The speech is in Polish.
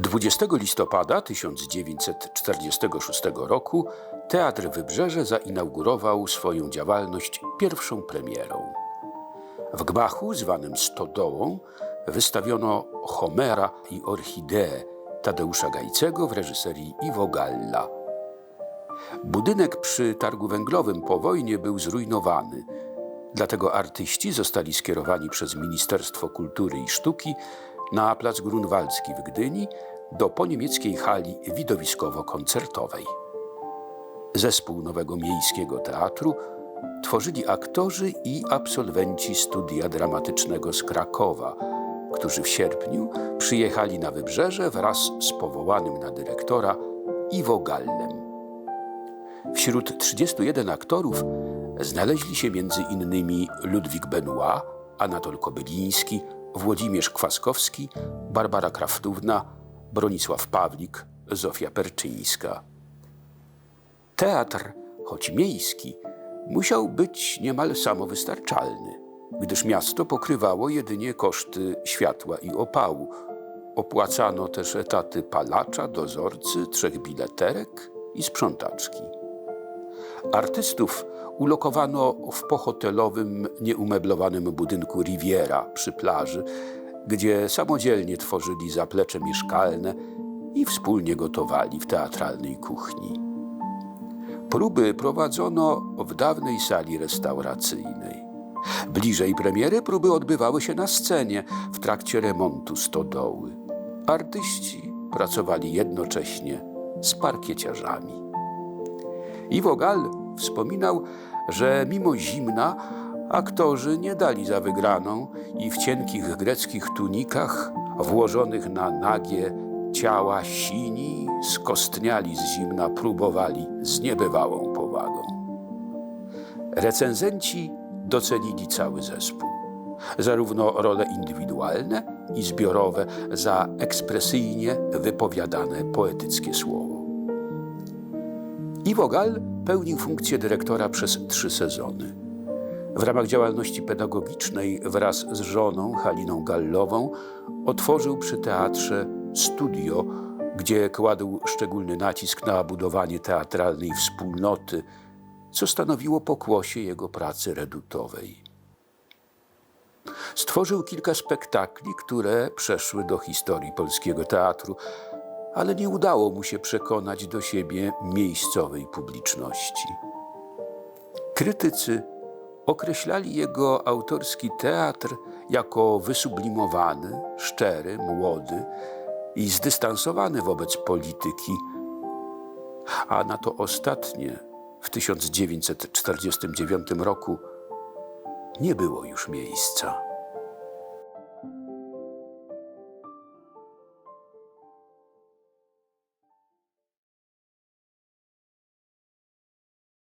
20 listopada 1946 roku Teatr Wybrzeże zainaugurował swoją działalność pierwszą premierą. W gmachu zwanym Stodołą wystawiono Homera i Orchideę Tadeusza Gajcego w reżyserii Iwo Galla. Budynek przy targu węglowym po wojnie był zrujnowany, dlatego artyści zostali skierowani przez Ministerstwo Kultury i Sztuki na plac Grunwaldzki w Gdyni do poniemieckiej hali widowiskowo-koncertowej. Zespół Nowego Miejskiego Teatru tworzyli aktorzy i absolwenci studia dramatycznego z Krakowa, którzy w sierpniu przyjechali na Wybrzeże wraz z powołanym na dyrektora Iwo Gallem. Wśród 31 aktorów znaleźli się innymi Ludwik Benoit, Anatol Kobyliński, Włodzimierz Kwaskowski, Barbara Kraftówna, Bronisław Pawlik, Zofia Perczyńska. Teatr, choć miejski, musiał być niemal samowystarczalny, gdyż miasto pokrywało jedynie koszty światła i opału. Opłacano też etaty palacza, dozorcy, trzech bileterek i sprzątaczki. Artystów ulokowano w pohotelowym, nieumeblowanym budynku Riviera przy plaży, gdzie samodzielnie tworzyli zaplecze mieszkalne i wspólnie gotowali w teatralnej kuchni. Próby prowadzono w dawnej sali restauracyjnej. Bliżej premiery próby odbywały się na scenie w trakcie remontu stodoły. Artyści pracowali jednocześnie z parkieciarzami. Iwo Gall wspominał, że mimo zimna aktorzy nie dali za wygraną i w cienkich greckich tunikach włożonych na nagie ciała sini skostniali z zimna próbowali z niebywałą powagą. Recenzenci docenili cały zespół. Zarówno role indywidualne i zbiorowe za ekspresyjnie wypowiadane poetyckie słowo. Iwo Gall pełnił funkcję dyrektora przez trzy sezony. W ramach działalności pedagogicznej wraz z żoną Haliną Gallową otworzył przy teatrze studio, gdzie kładł szczególny nacisk na budowanie teatralnej wspólnoty, co stanowiło pokłosie jego pracy redutowej. Stworzył kilka spektakli, które przeszły do historii polskiego teatru, ale nie udało mu się przekonać do siebie miejscowej publiczności. Krytycy określali jego autorski teatr jako wysublimowany, szczery, młody i zdystansowany wobec polityki, a na to ostatnie w 1949 roku nie było już miejsca.